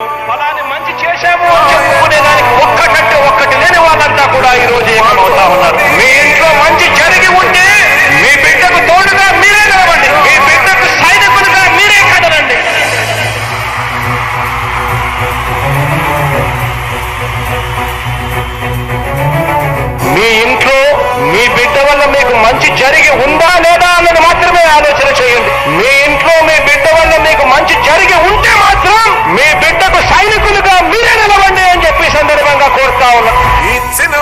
ఫలాన్ని మంచి చేశాము అని చెప్పుకునే దానికి ఒక్కటంటే ఒక్కటి లేని వాళ్ళంతా కూడా ఈ రోజు ఏమవుతా ఉన్నారు?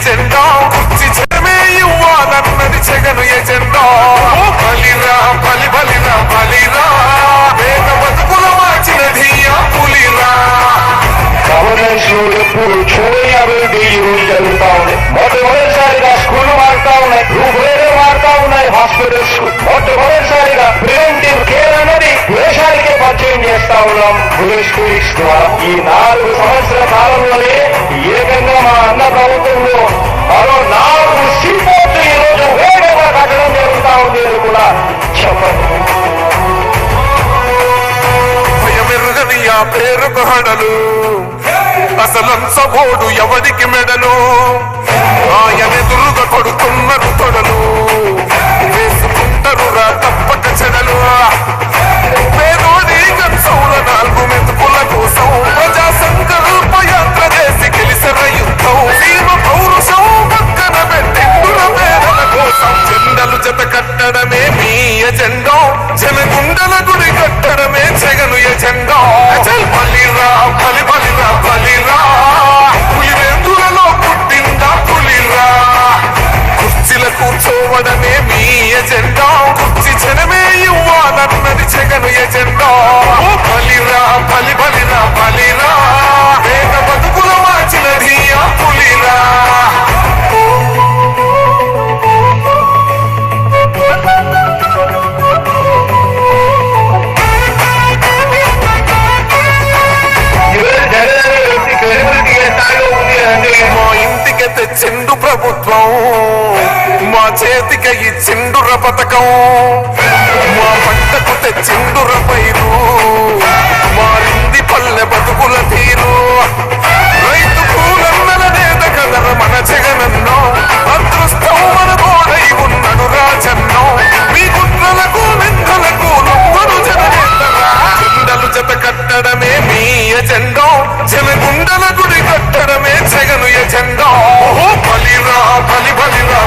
ఎజెండా కుర్చీ జనమే ఇవ్వాలన్నది జగను ఎజెండా బలిరా బలి బలిరా బలిరా వేద బతుకుల మార్చినది ఆ పులిరా గవర్నెన్స్ లో ఎప్పుడు చూడని అభివృద్ధి ఈ రోజు జరుగుతా ఉంది మొట్టమొదటిసారిగా స్కూల్ మారుతా ఉన్నాయి రూపురేఖలు మారుతా ఉన్నాయి ఈ నాలుగు సంవత్సరాల కాలంలోనే ఏకంగా మా అన్న ప్రభుత్వంలో మరో నాలుగు సిబ్బంది ఈరోజు వేగంగా కట్టడం జరుగుతా ఉంది అని కూడా చెప్పండి. భయమెరుగని ఆ పేరుకు హడలు. అసలంచబోడు ఎవడికి మెడలు? ఇచ్చిండు ప్రభుత్వం. మా చేతికి ఇచ్చిండుర పథకం మా